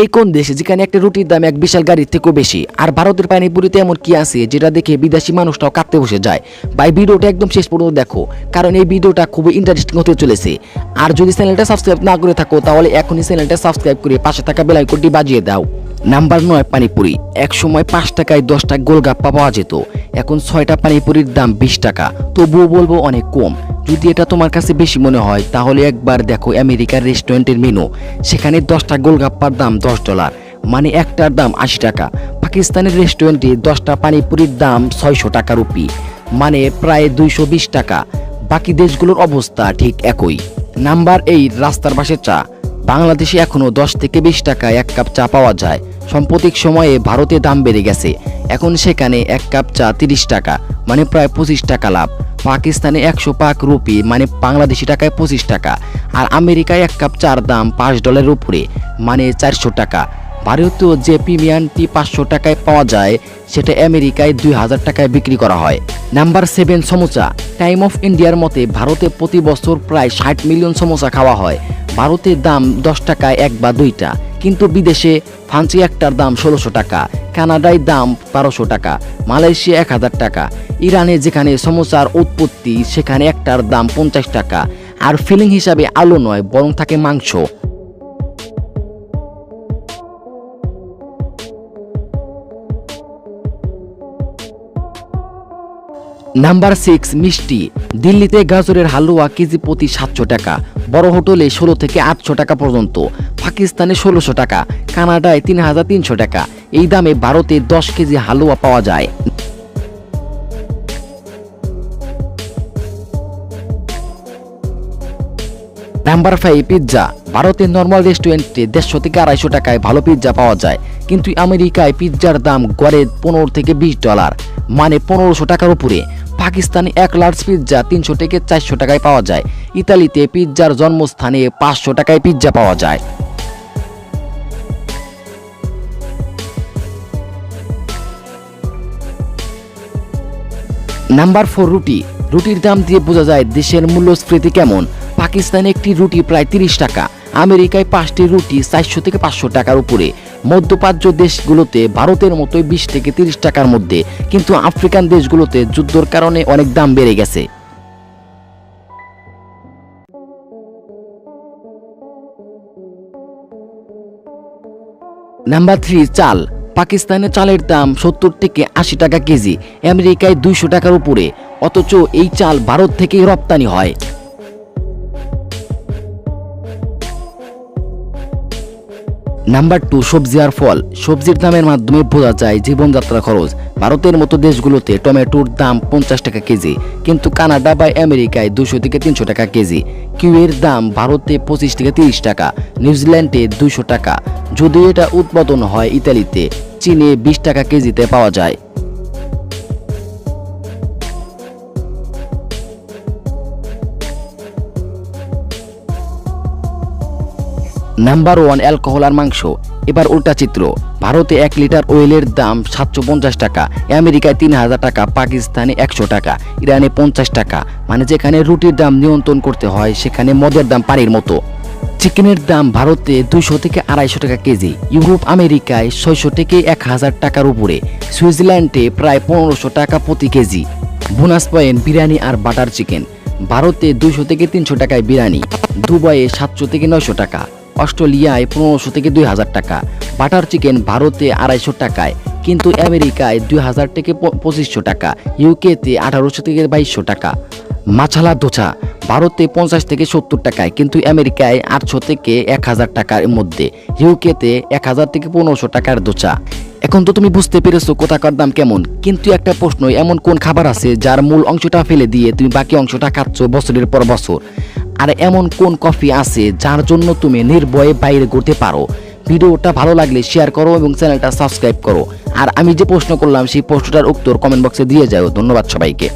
এই কোন দেশ যেখানে একটা রুটির দাম এক বিশাল গাড়ির থেকেও বেশি? আর ভারতের পানিপুরিতে এমন কি আছে যেটা দেখে বিদেশি মানুষটাও কাঁদতে বসে যায়? ভাই, ভিডিওটা একদম শেষ পর্যন্ত দেখো, কারণ এই ভিডিওটা খুবই ইন্টারেস্টিং হতে চলেছে। আর যদি চ্যানেলটা সাবস্ক্রাইব না করে থাকো, তাহলে এখনই চ্যানেলটা সাবস্ক্রাইব করে পাশে থাকা বেলাইকনটি বাজিয়ে দাও। নাম্বার নয় পানিপুরি। এক সময় পাঁচ টাকায় দশটা গোলগাপ্পা পাওয়া যেত। এখন ছয়টা পানিপুরির দাম বিশ টাকা। তবুও বলব অনেক কম। যদি এটা তোমার কাছে বেশি মনে হয়, তাহলে একবার দেখো আমেরিকার রেস্টুরেন্টের মেনু। সেখানে দশটা গোলগাপ্পার দাম দশ ডলার। মানে একটার দাম আশি টাকা। পাকিস্তানের রেস্টুরেন্টে দশটা পানিপুরির দাম ছয়শো টাকা রুপি। মানে প্রায় দুইশো বিশ টাকা। বাকি দেশগুলোর অবস্থা ঠিক একই। নাম্বার এইট, রাস্তার পাশে চা। বাংলাদেশে এখনও দশ থেকে বিশ টাকা এক কাপ চা পাওয়া যায়। সাম্প্রতিক সময়ে ভারতে দাম বেড়ে গেছে। এখন সেখানে এক কাপ চা তিরিশ টাকা মানে প্রায় পঁচিশ টাকা লাভ। পাকিস্তানে একশো পাক রুপি মানে বাংলাদেশি টাকায় পঁচিশ টাকা। আর আমেরিকায় এক কাপ চার দাম পাঁচ ডলারের উপরে মানে চারশো টাকা। ভারতীয় যে প্রিমিয়াম টি পাঁচশো টাকায় পাওয়া যায়, সেটা আমেরিকায় দুই হাজার টাকায় বিক্রি করা হয়। Number seven samosa time of ইন্ডিয়ার মতে ভারতে প্রতি বছর প্রায় ষাট মিলিয়ন সমোসা খাওয়া হয়। ভারতের দাম দশ টাকায় এক বা দুইটা, কিন্তু বিদেশে ফান্সি একটার দাম ষোলোশো টাকা, কানাডায় দাম বারোশো টাকা, মালয়েশিয়া এক হাজার টাকা, ইরানে যেখানে সমোসার উৎপত্তি, সেখানে একটার দাম পঞ্চাশ টাকা, আর ফিলিং হিসাবে আলো নয়, বরং থাকে মাংস। নাম্বার সিক্স মিষ্টি। দিল্লিতে গাজরের হালুয়া কেজি প্রতি সাতশো টাকা বড় হোটেলে ষোলো থেকে আটশো টাকা পর্যন্ত, পাকিস্তানে ষোলোশো টাকা, কানাডায় তিন হাজার তিনশো টাকা। এই দামে ভারতে দশ কেজি হালুয়া পাওয়া যায়। Number five, pizza. ভারতের নর্মাল রেস্টুরেন্টে দেড়শো থেকে আড়াইশো টাকায় ভালো পিৎজা পাওয়া যায়। কিন্তু আমেরিকায় পিৎজার দাম গড়ে পনেরো থেকে বিশ ডলার মানে পনেরোশো টাকার উপরে। পাকিস্তানে এক লার্জ পিৎজা তিনশো থেকে চারশো টাকায় পাওয়া যায়। ইতালিতে পিৎজার জন্মস্থানে পাঁচশো টাকায় পিৎজা পাওয়া যায়। নাম্বার ফোর রুটি। রুটির দাম দিয়ে বোঝা যায় দেশের মূল্যস্ফীতি কেমন। পাকিস্তানে একটি রুটি প্রায় তিরিশ টাকা। আমেরিকায় পাঁচটি রুটি চারশো থেকে পাঁচশো টাকার উপরে। মধ্যপ্রাচ্য দেশগুলোতে ভারতের মতোই বিশ থেকে তিরিশ টাকার মধ্যে, কিন্তু আফ্রিকান দেশগুলোতে যুদ্ধর কারণে অনেক দাম বেড়ে গেছে। নাম্বার থ্রি, চাল। পাকিস্তানে চালের দাম সত্তর থেকে আশি টাকা কেজি, আমেরিকায় দুইশো টাকার উপরে। অথচ এই চাল ভারত থেকেই রপ্তানি হয়। নাম্বার টু, সবজি আর ফল। সবজির দামের মাধ্যমে বোঝা যায় জীবনযাত্রা খরচ। ভারতের মতো দেশগুলোতে টমেটোর দাম পঞ্চাশ টাকা কেজি, কিন্তু কানাডা বা আমেরিকায় দুশো থেকে তিনশো টাকা কেজি। কিউয়ের দাম ভারতে পঁচিশ থেকে তিরিশ টাকা, নিউজিল্যান্ডে দুশো টাকা। যদিও এটা উৎপাদন হয় ইতালিতে, চীনে বিশ টাকা কেজিতে পাওয়া যায়। নাম্বার ওয়ান অ্যালকোহল আর মাংস। এবার উল্টা চিত্র। ভারতে এক লিটার অয়েলের দাম সাতশো পঞ্চাশ টাকা, আমেরিকায় তিন হাজার টাকা, পাকিস্তানে একশো টাকা, ইরানে পঞ্চাশ টাকা। মানে যেখানে রুটির দাম নিয়ন্ত্রণ করতে হয়, সেখানে মদের দাম পানির মতো। চিকেনের দাম ভারতে দুইশো থেকে আড়াইশো টাকা কেজি, ইউরোপ, আমেরিকায় ছয়শো থেকে এক হাজার টাকার উপরে। সুইজারল্যান্ডে প্রায় পনেরোশো টাকা প্রতি কেজি। বোনাস পয়েন্ট বিরিয়ানি আর বাটার চিকেন। ভারতে দুইশো থেকে তিনশো টাকায় বিরিয়ানি। দুবাইয়ে সাতশো থেকে নয়শো টাকা। অস্ট্রেলিয়ায় পনেরোশো থেকে দুই হাজার টাকা, বাটার চিকেন ভারতে আড়াইশো টাকায়, কিন্তু আমেরিকায় দুই হাজার থেকে পঁচিশশো টাকা, ইউকেতে আঠারোশো থেকে বাইশশো টাকা। মাছালা দোচা, ভারতে পঞ্চাশ থেকে সত্তর টাকায়, কিন্তু আমেরিকায় আটশো থেকে এক হাজার টাকার মধ্যে, ইউকেতে এক হাজার থেকে পনেরোশো টাকার দোচা। এখন তো তুমি বুঝতে পেরেছ কোথাকার দাম কেমন, কিন্তু একটা প্রশ্ন, এমন কোন খাবার আছে যার মূল অংশটা ফেলে দিয়ে তুমি বাকি অংশটা খাচ্ছ বছরের পর বছর? আর এমন কোন কফি আছে যার জন্য তুমি নির্ভয়ে বাইরে করতে পারো? ভিডিওটা ভালো লাগলে শেয়ার করো এবং চ্যানেলটা সাবস্ক্রাইব করো। আর আমি যে প্রশ্ন করলাম, সেই প্রশ্নটার উত্তর কমেন্ট বক্সে দিয়ে যাও। ধন্যবাদ সবাইকে।